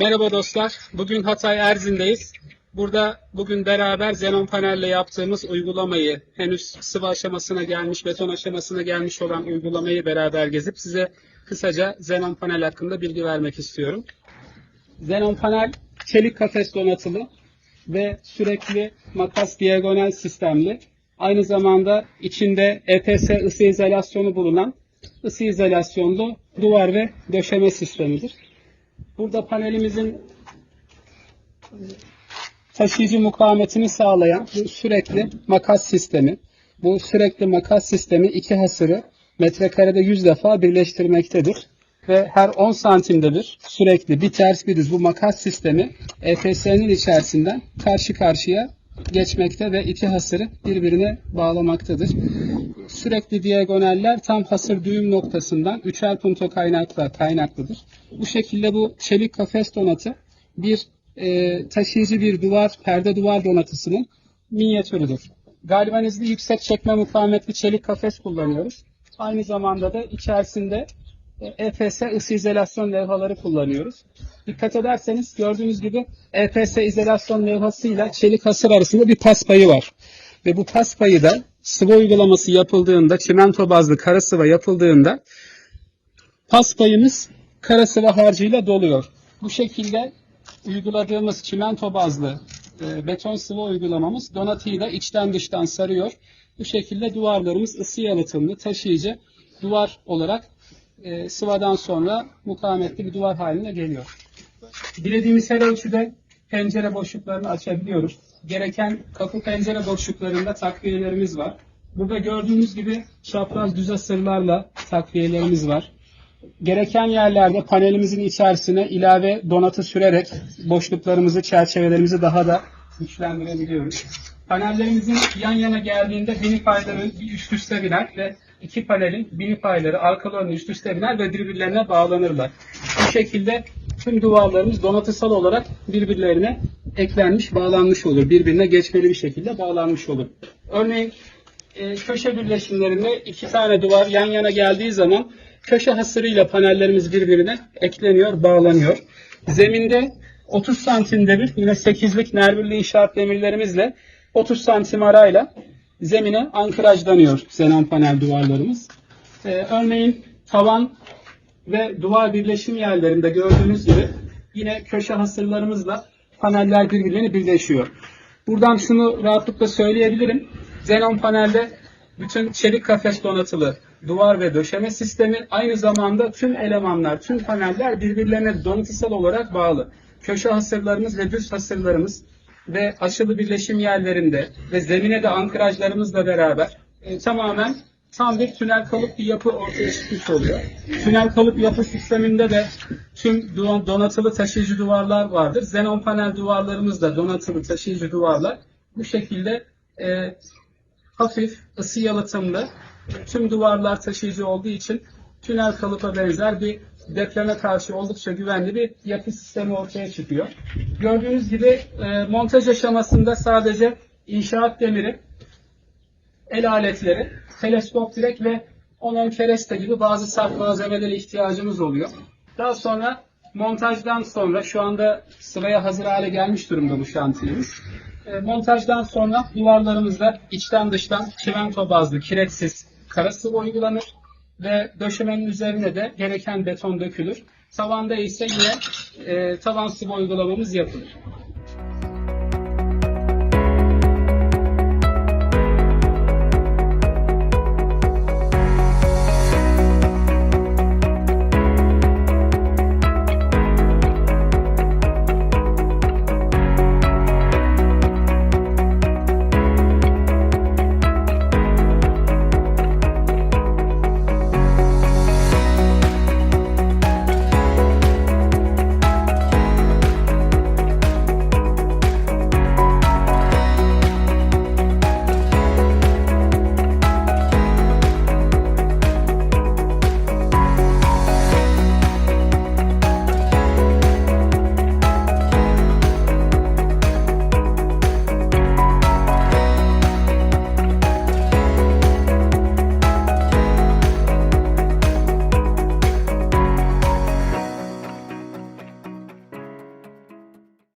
Merhaba dostlar. Bugün Hatay Erzin'deyiz. Burada bugün beraber Xenon panelle yaptığımız uygulamayı, henüz sıvı aşamasına gelmiş, beton aşamasına gelmiş olan uygulamayı beraber gezip size kısaca Xenon panel hakkında bilgi vermek istiyorum. Xenon panel çelik kafes donatılı ve sürekli makas diagonal sistemli. Aynı zamanda içinde EPS ısı izolasyonu bulunan ısı izolasyonlu duvar ve döşeme sistemidir. Burada panelimizin e, taşıyıcı mukavemetini sağlayan bu sürekli makas sistemi. Bu sürekli makas sistemi iki hasırı metrekarede 100 defa birleştirmektedir. Ve her 10 santimde bir sürekli bir ters bir düz bu makas sistemi EPS'nin içerisinden karşı karşıya geçmekte ve iki hasırı birbirine bağlamaktadır. Sürekli diagonaller tam hasır düğüm noktasından üçer punto kaynakla kaynaklıdır. Bu şekilde bu çelik kafes donatı bir e, taşıyıcı bir duvar, perde duvar donatısının minyatürüdür. Galvanizli yüksek çekme mukavemetli çelik kafes kullanıyoruz. Aynı zamanda da içerisinde EPS ısı izolasyon levhaları kullanıyoruz. Dikkat ederseniz gördüğünüz gibi EPS izolasyon levhasıyla çelik hasır arasında bir pas payı var. Ve bu pas payı da sıvı uygulaması yapıldığında, çimento bazlı kara sıva yapıldığında pas payımız kara sıva harcıyla doluyor. Bu şekilde uyguladığımız çimento bazlı e, beton sıvı uygulamamız donatıyı da içten dıştan sarıyor. Bu şekilde duvarlarımız ısı yalıtımlı, taşıyıcı duvar olarak e, sıvadan sonra mukavemetli bir duvar haline geliyor. Dilediğimiz her ölçüde pencere boşluklarını açabiliyoruz. Gereken kapı pencere boşluklarında takviyelerimiz var. Burada gördüğünüz gibi çapraz düz asırlarla takviyelerimiz var. Gereken yerlerde panelimizin içerisine ilave donatı sürerek boşluklarımızı, çerçevelerimizi daha da güçlendirebiliyoruz. Panellerimizin yan yana geldiğinde bini payları üst üste biner ve iki panelin bini payları arkalı önlü üst üste biner ve birbirlerine bağlanırlar. Bu şekilde tüm duvarlarımız donatısal olarak birbirlerine eklenmiş, bağlanmış olur. Birbirine geçmeli bir şekilde bağlanmış olur. Örneğin e, köşe birleşimlerinde iki tane duvar yan yana geldiği zaman köşe hasırıyla panellerimiz birbirine ekleniyor, bağlanıyor. Zeminde 30 santimde bir yine 8'lik nervürlü inşaat demirlerimizle 30 santim arayla zemine ankrajlanıyor xenon panel duvarlarımız. Ee, örneğin tavan ve duvar birleşim yerlerinde gördüğünüz gibi yine köşe hasırlarımızla paneller birbirine birleşiyor. Buradan şunu rahatlıkla söyleyebilirim. Xenon panelde bütün çelik kafes donatılı duvar ve döşeme sistemi aynı zamanda tüm elemanlar, tüm paneller birbirlerine donatısal olarak bağlı. Köşe hasırlarımız ve düz hasırlarımız ve aşılı birleşim yerlerinde ve zemine de ankrajlarımızla beraber e, tamamen tam bir tünel kalıp bir yapı ortaya çıkmış oluyor. Tünel kalıp yapı sisteminde de tüm donatılı taşıyıcı duvarlar vardır. Xenon panel duvarlarımız da donatılı taşıyıcı duvarlar. Bu şekilde e, hafif, ısı yalıtımlı, tüm duvarlar taşıyıcı olduğu için tünel kalıpa benzer bir depreme karşı oldukça güvenli bir yapı sistemi ortaya çıkıyor. Gördüğünüz gibi e, montaj aşamasında sadece inşaat demiri, el aletleri, teleskop direk ve 10 kereste gibi bazı saf malzemelere ihtiyacımız oluyor. Daha sonra montajdan sonra şu anda sıraya hazır hale gelmiş durumda bu şantiyemiz. E, montajdan sonra duvarlarımızda içten dıştan çimento bazlı kiretsiz kara sıvı uygulanır ve döşemenin üzerine de gereken beton dökülür. Tavanda ise yine e, tavan sıvı uygulamamız yapılır.